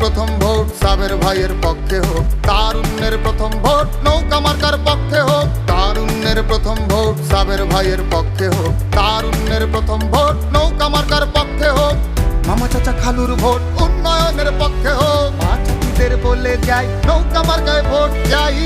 প্রথম ভোট, সাবের ভাইয়ের পক্ষে হোক। তারুণ্যের প্রথম ভোট, নৌকা মার্কার পক্ষে হোক। তারুণ্যের প্রথম ভোট, সাবের ভাইয়ের পক্ষে হোক। তারুণ্যের প্রথম ভোট, নৌকা মার্কার পক্ষে হোক। মামা চাচা খালুর ভোট, উন্নয়নের পক্ষে হোক। মা বলে যাই, নৌকা মার্কায় ভোট যাই।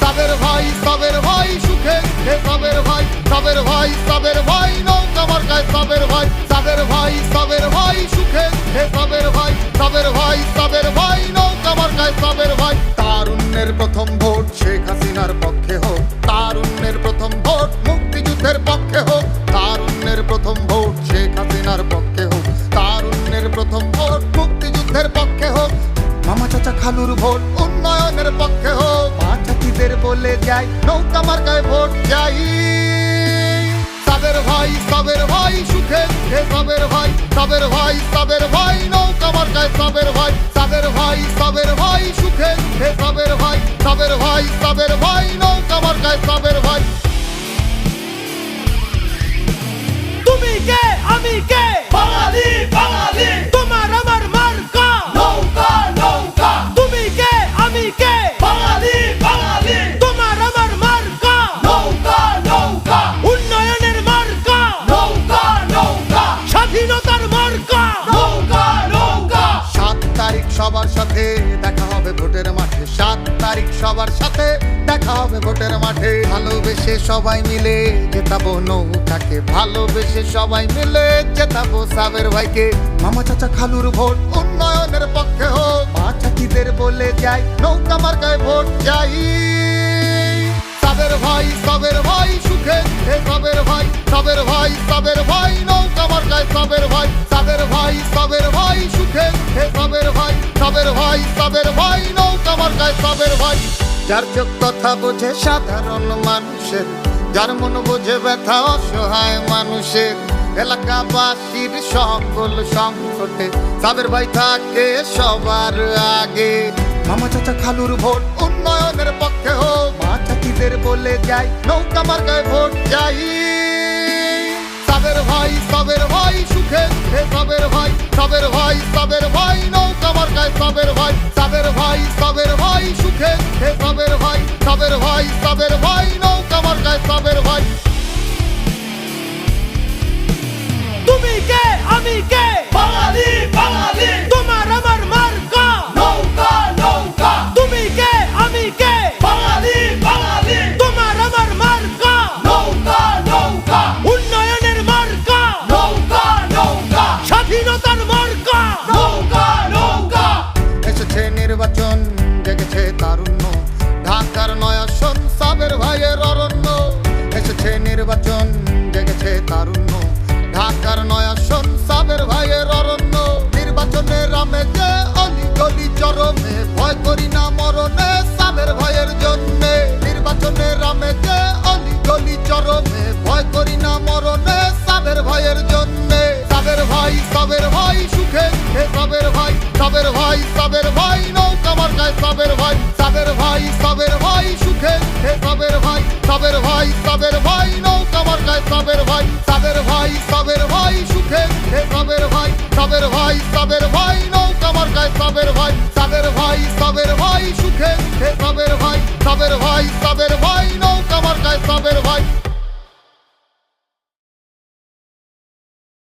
সাবের ভাই সাবের ভাই সুখে, হে সাবের ভাই সাবের ভাই সাবের ভাই, নৌকা মার্কায় সাবের ভাই। সাবের ভাই সাবের ভাই সুখে, হে সাবের ভাই। সাবের ভাই সাবের ভাই, নৌকা মার্কায় সাবের ভাই। তারুণ্যের প্রথম ভোট শেখ হাসিনার পক্ষে হোক। তারুণ্যের প্রথম ভোট মুক্তিযুদ্ধের পক্ষে হোক। তারুণ্যের প্রথম ভোট শেখ হাসিনার পক্ষে হোক। তারুণ্যের প্রথম ভোট মুক্তিযুদ্ধের পক্ষে হোক। মামা চাচা খালুর ভোট উন্নয়নের পক্ষে হোক। মা বলে যাই নৌকা মার্কায় ভোট যাই। সাবের ভাই সাবের ভাই, নৌকা মার্কায় সাবের ভাই সাবের ভাই সাবের ভাই, সুখে হে সাবের ভাই সাবের ভাই সাবের ভাই দেখা হবে ভোটের মাঠে। সাত তারিখ সবার সাথে দেখা হবে ভোটের মাঠে। ভালোবেসে সবাই মিলে জেতাবো নৌকাকে। ভালোবেসে সবাই মিলে জেতাবো সাবের ভাইকে। মামা চাচা খালুর ভোট উন্নয়নের পক্ষে হোক। মা চাচিদের বলে যাই, নৌকা মার্কায় ভোট যাই সাবের ভাই সাবের ভাই সুখে। সাবের ভাই সাবের ভাই, সাবের নৌকা মার্কায় সাবের ভাই যার চোখ কথা বোঝে সাধারণ মানুষের, যার মন বোঝে ব্যথা অসহায় মানুষের। এলাকাবাসীর সকল সংকটে সাবের ভাই থাকে সবার আগে। মামা চাচা খালুর ভোট উন্নয়নের পক্ষে হোক, মা চাচিদের বলে যাই, নৌকা মার্কায় ভোট যাই। সাবের ভাই সাবের ভাই সুখে হে সাবের ভাই সাবের ভাই সাবের ভাই নৌকা মার্কায় সাবের ভাই সাবের ভাই নৌকা মার্কায় সাবের ভাই। সাবের ভাই সাবের ভাই, সুখে হে সাবের ভাই। সাবের ভাই সাবের ভাই নৌকা মার্কায় সাবের ভাই।